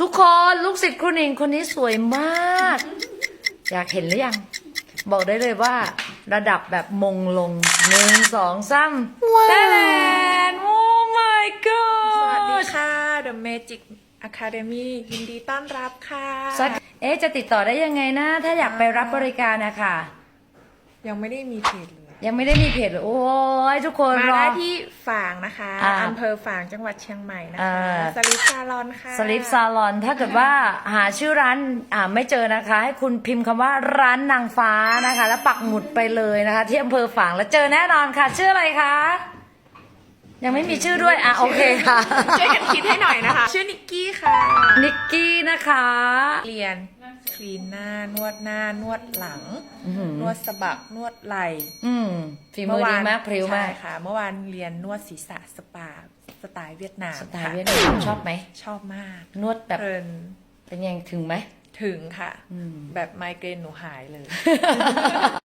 ทุกคนลูกศิษย์ครูหนิงคนนี้สวยมาก อยากเห็นหรือยัง บอกได้เลยว่า ระดับแบบมงลงหนึ่งสองสามว้าวโอ้ my สวัสดี god ค่ะ The Magic Academy ยินดีต้อนรับค่ะ สวัสดีเอ๊ะจะติดต่อได้ยังไงนะ ถ้าอยากไปรับบริการนะคะยังไม่ได้มีเพจเลย ยังไม่ได้มีเพจเลยโอ้ยทุกคนมารอได้ที่ฝางนะคะอ่า อำเภอฝางจังหวัดเชียงใหม่นะอ่คะาสลิปซาลอนค่ะ สลิปซาลอนถ้าเกิดว่าหาชื่อร้านอ่าไม่เจอนะคะ ให้คุณพิมพ์คำว่าร้านนางฟ้านะคะ แล้วปักหมุดไปเลยนะคะ ที่อำเภอฝางแล้วเจอแน่นอนค่ะ ชื่ออะไรคะ ยังไม่มีชื่อด้วยอะโอเคค่ะช่วยกันคิดให้หน่อยนะคะ ชื่อนิกกี้ค่ะนิกกี้นะคะ เรียน คลีนหน้านวดหน้านวดหลัง อื้อหือนวดสะบักนวดไหล่อืมฝีมือดีมากพริ้วมาก ใช่ค่ะ เมื่อวานเรียนนวดศีรษะสปาสไตล์เวียดนามสไตล์ค่ะเวียดนามชอบไหม ชอบมากนวดแบบเพลินเป็นยังถึงไหมถึงค่ะ อืม แบบไมเกรนหนูหายเลย